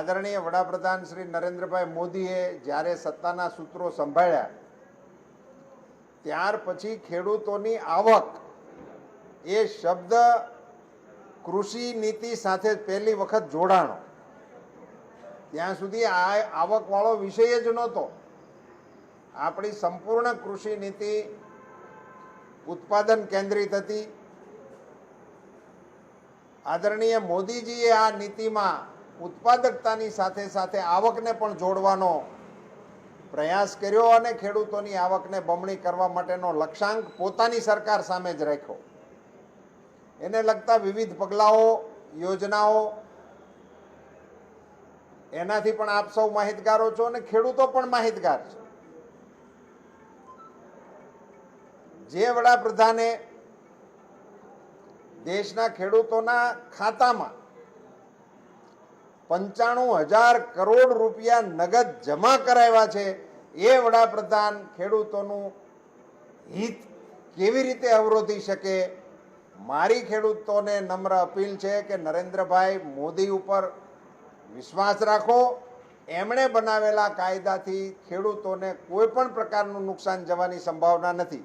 આદરણીય વડાપ્રધાન શ્રી નરેન્દ્રભાઈ મોદીએ જ્યારે સત્તાના સૂત્રો સંભાળ્યા, ત્યાર પછી ખેડૂતોની આવક એ શબ્દ કૃષિ નીતિ સાથે પહેલી વખત જોડાણો. ત્યાં સુધી આ આવકવાળો વિષય જ નહોતો. આપણી સંપૂર્ણ કૃષિ નીતિ ઉત્પાદન કેન્દ્રિત હતી. આદરણીય મોદીજીએ આ નીતિમાં ઉત્પાદકતાની સાથે સાથે આવકને પણ જોડવાનો પ્રયાસ કર્યો અને ખેડૂતોની આવકને બમણી કરવા માટેનો લક્ષ્યાંક પોતાની સરકાર સામે જ રાખ્યો. એને લગતા વિવિધ પગલાઓ, યોજનાઓ, એનાથી પણ આપ સૌ માહિતગારો છો અને ખેડૂતો પણ માહિતગાર છે. જે વડાપ્રધાને દેશના ખેડૂતોના ખાતામાં પંચાણું હજાર કરોડ રૂપિયા નગદ જમા કરાવ્યા છે. એ વડાપ્રધાન ખેડૂતોનું હિત કેવી રીતે અવરોધી શકે? મારી ખેડૂતોને નમ્ર અપીલ છે કે નરેન્દ્રભાઈ મોદી ઉપર વિશ્વાસ રાખો. એમણે બનાવેલા કાયદાથી ખેડૂતોને કોઈ પણ પ્રકારનું નુકસાન જવાની સંભાવના નથી.